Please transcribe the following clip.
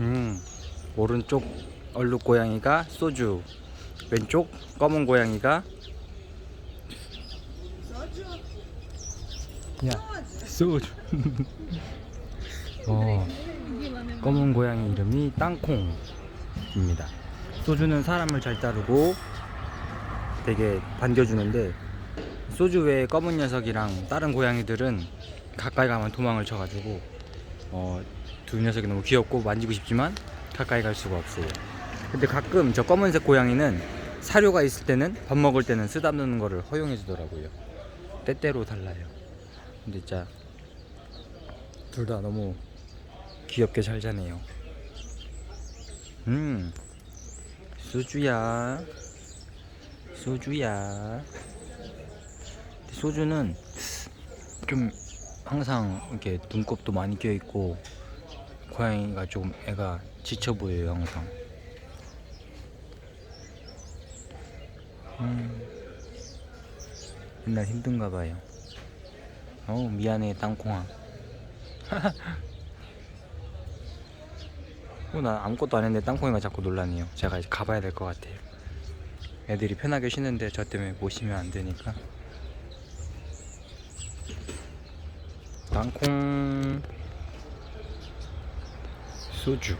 음, 오른쪽 얼룩 고양이가 소주, 왼쪽 검은 고양이가 야 소주. 어, 검은 고양이 이름이 땅콩입니다. 소주는 사람을 잘 따르고 되게 반겨주는데 소주 외에 검은 녀석이랑 다른 고양이들은 가까이 가면 도망을 쳐가지고 어, 두 녀석이 너무 귀엽고 만지고 싶지만 가까이 갈 수가 없어요. 근데 가끔 저 검은색 고양이는 사료가 있을 때는 밥 먹을 때는 쓰다듬는 거를 허용해 주더라고요. 때때로 달라요. 근데 진짜 둘 다 너무 귀엽게 잘 자네요. 음, 소주야, 소주야. 소주는 좀 항상 이렇게 눈곱도 많이 껴 있고 고양이가 조금 애가 지쳐 보여요 항상. 음, 맨날 힘든가 봐요. 어우 미안해 땅콩아. 어, 나 아무것도 안 했는데 땅콩이가 자꾸 놀라네요. 제가 이제 가봐야 될 것 같아요. 애들이 편하게 쉬는데 저 때문에 못 쉬면 안 되니까. 땅콩 소주